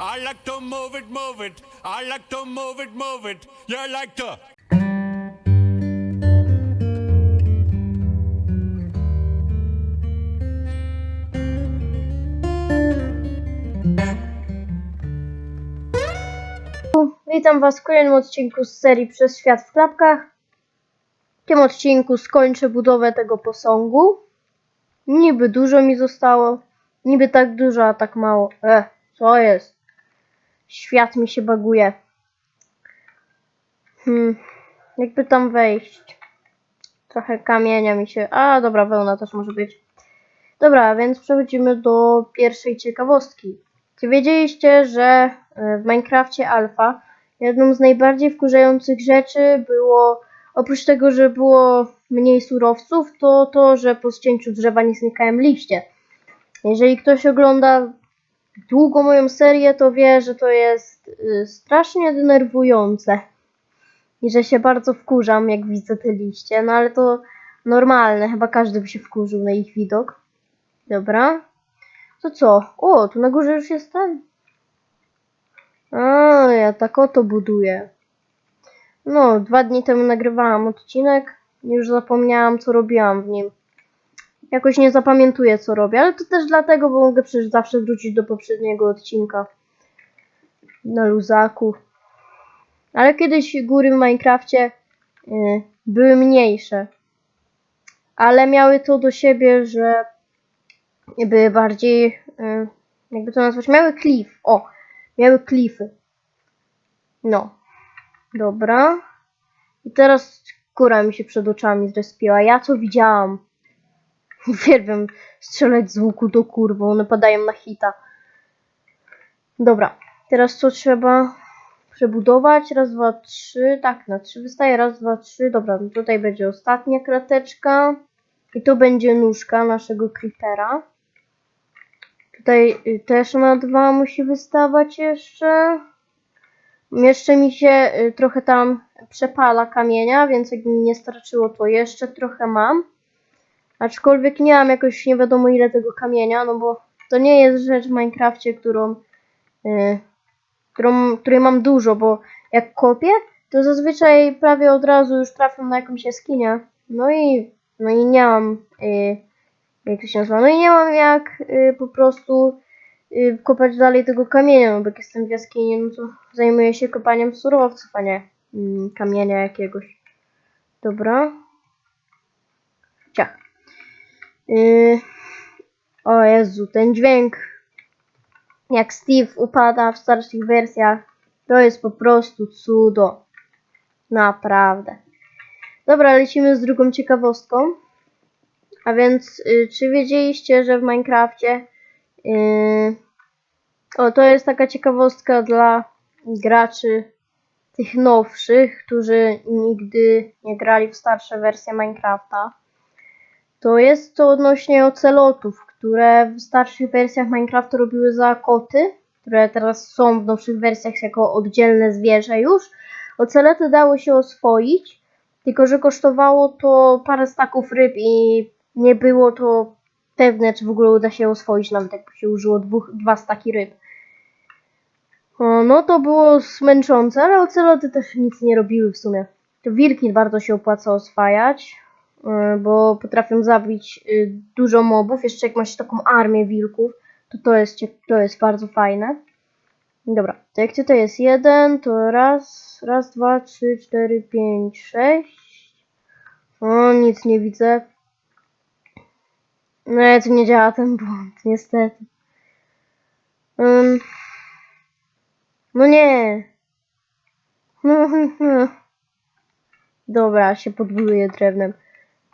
I like to move it, move it. I like to move it, move it. You like to. Witam Was w kolejnym odcinku z serii Przez Świat w Klapkach. W tym odcinku skończę budowę tego posągu. Niby dużo mi zostało. Niby tak dużo, a tak mało. E, co jest? Świat mi się baguje. Hmm, jakby tam wejść? Trochę kamienia mi się... A, dobra, wełna też może być. Dobra, więc przechodzimy do pierwszej ciekawostki. Czy wiedzieliście, że e, w Minecrafcie Alpha jedną z najbardziej wkurzających rzeczy było, oprócz tego, że było mniej surowców, to to, że po ścięciu drzewa nie znikają liście. Jeżeli ktoś ogląda długo moją serię, to wie, że to jest y, strasznie denerwujące i że się bardzo wkurzam, jak widzę te liście, no ale to normalne, chyba każdy by się wkurzył na ich widok. Dobra. To co? O, tu na górze już jest ten. A, ja tak oto buduję. No, dwa dni temu nagrywałam odcinek. Już zapomniałam, co robiłam w nim. Jakoś nie zapamiętuję, co robię, ale to też dlatego, bo mogę przecież zawsze wrócić do poprzedniego odcinka. Na luzaku. Ale kiedyś góry w Minecrafcie y, były mniejsze. Ale miały to do siebie, że były bardziej, y, jakby to nazwać, miały klif. O, miały klify. No, dobra. I teraz kura mi się przed oczami zrespiła. Ja to widziałam. Uwielbiam strzelać z łuku do kur, bo one padają na hita. Dobra, teraz co trzeba przebudować? Raz, dwa, trzy. Tak, na trzy wystaje. Raz, dwa, trzy. Dobra, no tutaj będzie ostatnia krateczka. I to będzie nóżka naszego creepera. Tutaj y, też na dwa musi wystawać jeszcze. Jeszcze mi się y, trochę tam przepala kamienia, więc jakby mi nie starczyło, to jeszcze trochę mam. Aczkolwiek nie mam jakoś nie wiadomo ile tego kamienia, no bo to nie jest rzecz w Minecrafcie, którą, y, którą której mam dużo, bo jak kopię, to zazwyczaj prawie od razu już trafiam na jakąś jaskinię. No i, no i nie mam, y, jak to się nazywa, no i nie mam jak y, po prostu y, kopać dalej tego kamienia, no bo jak jestem w jaskini, no to zajmuję się kopaniem surowców, a nie mm, kamienia jakiegoś. Dobra. Ciach. Yy, o Jezu, ten dźwięk, jak Steve upada w starszych wersjach, to jest po prostu cudo. Naprawdę. Dobra, lecimy z drugą ciekawostką. A więc, y, czy wiedzieliście, że w Minecrafcie yy, o, to jest taka ciekawostka dla graczy tych nowszych, którzy nigdy nie grali w starsze wersje Minecrafta. To jest to odnośnie ocelotów, które w starszych wersjach Minecrafta robiły za koty, które teraz są w nowszych wersjach jako oddzielne zwierzę już. Oceloty dało się oswoić, tylko że kosztowało to parę staków ryb i nie było to pewne, czy w ogóle uda się oswoić, nawet jakby się użyło dwóch, dwa staki ryb. No to było zmęczące, ale oceloty też nic nie robiły w sumie. To wilki bardzo się opłaca oswajać, bo potrafią zabić y, dużo mobów. Jeszcze jak masz taką armię wilków, to to jest, to jest bardzo fajne. Dobra, to jak tutaj jest jeden, to raz, raz, dwa, trzy, cztery, pięć, sześć. O, nic nie widzę. No, tu nie działa ten błąd, niestety. Ym. No nie. No, no. Dobra, się podbuduję drewnem.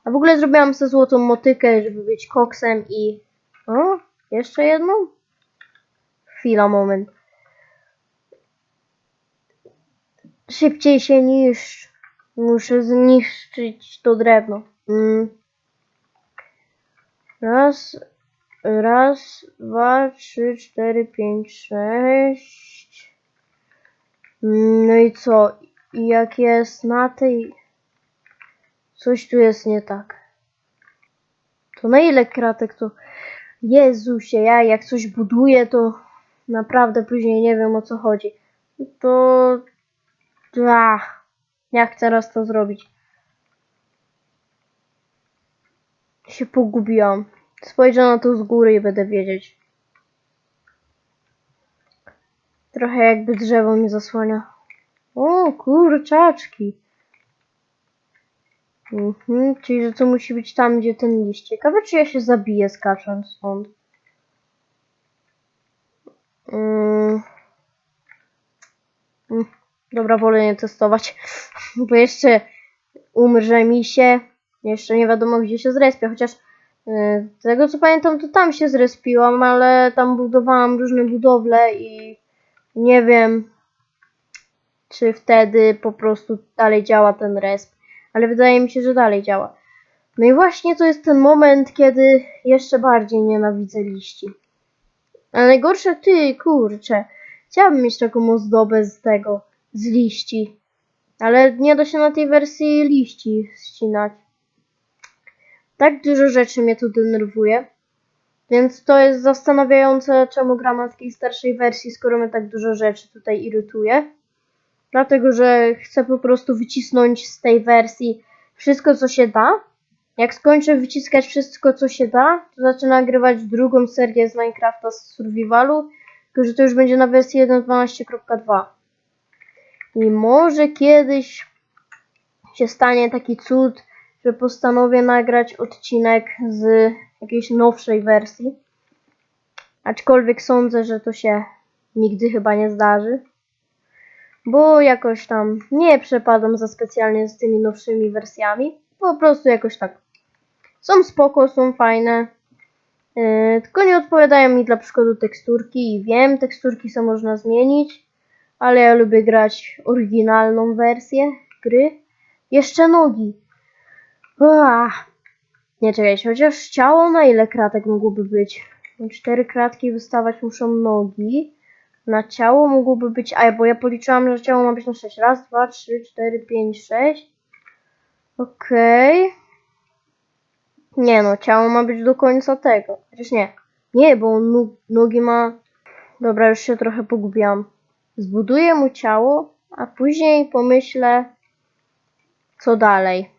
A w ogóle zrobiłam sobie złotą motykę, żeby być koksem i... O, jeszcze jedną? Chwila, moment. Szybciej się niszcz. Muszę zniszczyć to drewno. Mm. Raz, raz, dwa, trzy, cztery, pięć, sześć. No i co? Jak jest na tej... Coś tu jest nie tak. To na ile kratek to... Jezusie, ja jak coś buduję, to naprawdę później nie wiem o co chodzi, to... Ach, ja chcę teraz to zrobić. Się pogubiłam. Spojrzę na to z góry i będę wiedzieć. Trochę jakby drzewo mi zasłania. O, kurczaczki. Mhm, czyli że to musi być tam, gdzie ten liść. Ciekawe, czy ja się zabiję skacząc stąd. Mm. Mm, Dobra, wolę nie testować, bo jeszcze umrze mi się. Jeszcze nie wiadomo, gdzie się zrespię, chociaż y, z tego co pamiętam, to tam się zrespiłam, ale tam budowałam różne budowle i nie wiem, czy wtedy po prostu dalej działa ten resp, ale wydaje mi się, że dalej działa. No i właśnie to jest ten moment, kiedy jeszcze bardziej nienawidzę liści. A najgorsze ty, kurczę, chciałabym mieć taką ozdobę z tego, z liści, ale nie da się na tej wersji liści ścinać. Tak dużo rzeczy mnie tu denerwuje. Więc to jest zastanawiające, czemu gram na takiej starszej wersji, skoro mnie tak dużo rzeczy tutaj irytuje. Dlatego, że chcę po prostu wycisnąć z tej wersji wszystko, co się da. Jak skończę wyciskać wszystko, co się da, to zacznę nagrywać drugą serię z Minecrafta z Survivalu, tylko że to już będzie na wersji 1.12.2. I może kiedyś się stanie taki cud, że postanowię nagrać odcinek z jakiejś nowszej wersji. Aczkolwiek sądzę, że to się nigdy chyba nie zdarzy. Bo jakoś tam nie przepadam za specjalnie z tymi nowszymi wersjami. Po prostu jakoś tak. Są spoko, są fajne. Yy, tylko nie odpowiadają mi dla przykładu teksturki i wiem, teksturki są można zmienić, ale ja lubię grać oryginalną wersję gry. Jeszcze nogi. Uah. Nie czekajcie, chociaż ciało na ile kratek mogłoby być? Na Cztery kratki wystawać muszą nogi. Na ciało mogłoby być. A bo ja policzyłam, że ciało ma być na 6. Raz, dwa, trzy, cztery, pięć, sześć. Okej. Nie no, ciało ma być do końca tego. Chociaż nie. Nie, bo nogi ma. Dobra, już się trochę pogubiłam. Zbuduję mu ciało, a później pomyślę, co dalej.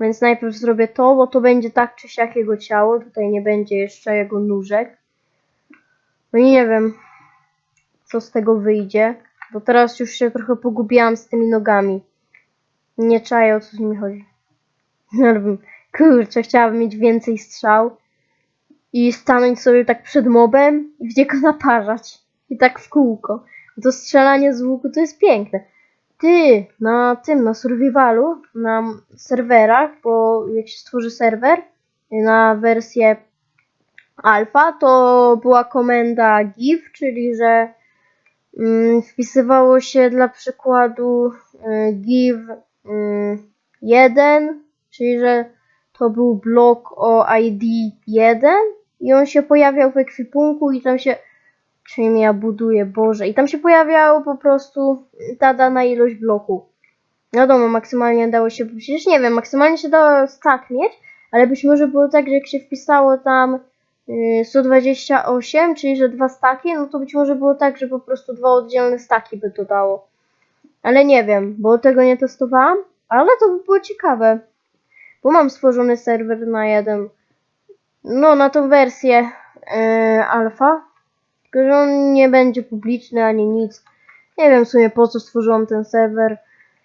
Więc najpierw zrobię to, bo to będzie tak czy siak jego ciało. Tutaj nie będzie jeszcze jego nóżek. No i nie wiem, co z tego wyjdzie. Bo teraz już się trochę pogubiłam z tymi nogami. Nie czaję o co z nimi chodzi. Bym- Kurczę, chciałabym mieć więcej strzał. I stanąć sobie tak przed mobem i w niego naparzać. I tak w kółko. To strzelanie z łuku to jest piękne. Ty, na tym, na survivalu, na serwerach, bo jak się stworzy serwer na wersję alfa, to była komenda give, czyli że mm, wpisywało się dla przykładu y, give y, 1, czyli że to był blok o ID 1 i on się pojawiał w ekwipunku i tam się Czym ja buduję, Boże. I tam się pojawiał po prostu ta dana ilość bloków. Wiadomo, maksymalnie dało się, przecież nie wiem, maksymalnie się dało stack mieć, ale być może było tak, że jak się wpisało tam y, 128, czyli że dwa staki, no to być może było tak, że po prostu dwa oddzielne staki by to dało. Ale nie wiem, bo tego nie testowałam, ale to by było ciekawe. Bo mam stworzony serwer na jeden, no na tą wersję yy, alfa, tylko, że on nie będzie publiczny ani nic. Nie wiem w sumie po co stworzyłam ten serwer.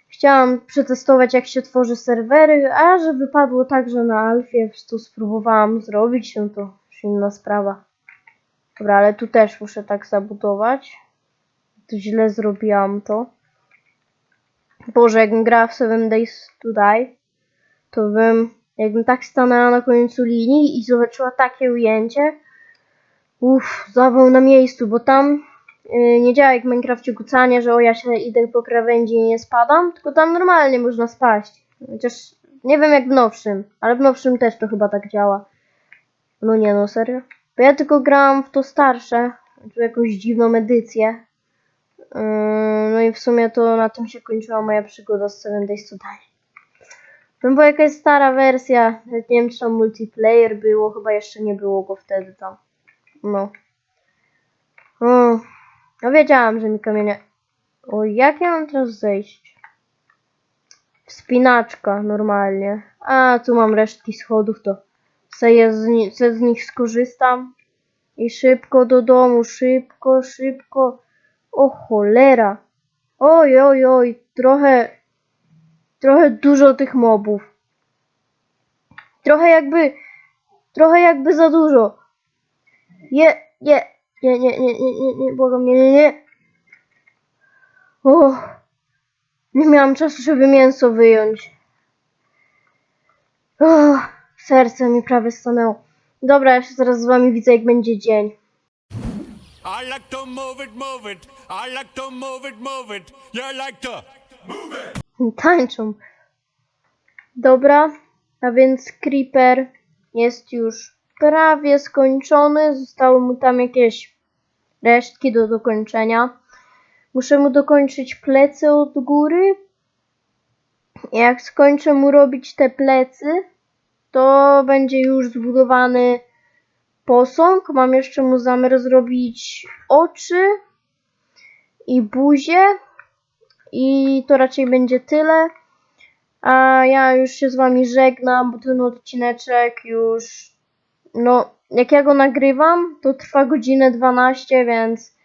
Chciałam przetestować jak się tworzy serwery, a że wypadło tak, że na Alfie to spróbowałam zrobić, no to inna sprawa. Dobra, ale tu też muszę tak zabudować. To źle zrobiłam to. Boże, jakbym grała w 7 Days to Die, to bym, jakbym tak stanęła na końcu linii i zobaczyła takie ujęcie, Uff, zawał na miejscu, bo tam yy, nie działa jak w Minecrafcie kucanie, że o ja się idę po krawędzi i nie spadam, tylko tam normalnie można spaść. Chociaż nie wiem jak w nowszym, ale w nowszym też to chyba tak działa. No nie no, serio? Bo ja tylko grałam w to starsze, tu jakąś dziwną edycję. Yy, no i w sumie to na tym się kończyła moja przygoda z 7 Days to Die. To była jakaś stara wersja, nie wiem czy tam multiplayer było, chyba jeszcze nie było go wtedy tam. No. No wiedziałam, że mi kamienie... O, jak ja mam teraz zejść? Wspinaczka, normalnie. A, tu mam resztki schodów, to sobie z, ni- se z nich skorzystam. I szybko do domu, szybko, szybko. O cholera. Oj, oj, oj, trochę, trochę dużo tych mobów. Trochę jakby, trochę jakby za dużo. Je, je, nie, nie, nie, nie, nie, nie, błagam, nie, nie, nie. O, nie miałam czasu, żeby mięso wyjąć. O, serce mi prawie stanęło. Dobra, ja się zaraz z wami widzę, jak będzie dzień. I like to move it, move it. I like to move it, move it. You like to. Tańczą. Dobra, a więc Creeper jest już prawie skończony. Zostały mu tam jakieś resztki do dokończenia. Muszę mu dokończyć plecy od góry. Jak skończę mu robić te plecy, to będzie już zbudowany posąg. Mam jeszcze mu zamiar zrobić oczy i buzię. I to raczej będzie tyle. A ja już się z wami żegnam, bo ten odcineczek już. No, jak ja go nagrywam, to trwa godzinę 12, więc.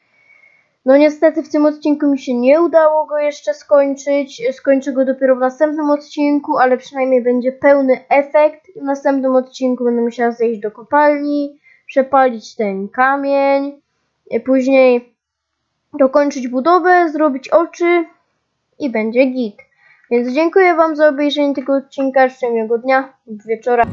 No niestety w tym odcinku mi się nie udało go jeszcze skończyć. Skończę go dopiero w następnym odcinku, ale przynajmniej będzie pełny efekt. W następnym odcinku będę musiała zejść do kopalni, przepalić ten kamień, i później dokończyć budowę, zrobić oczy i będzie git. Więc dziękuję Wam za obejrzenie tego odcinka. Życzę miłego dnia lub wieczora.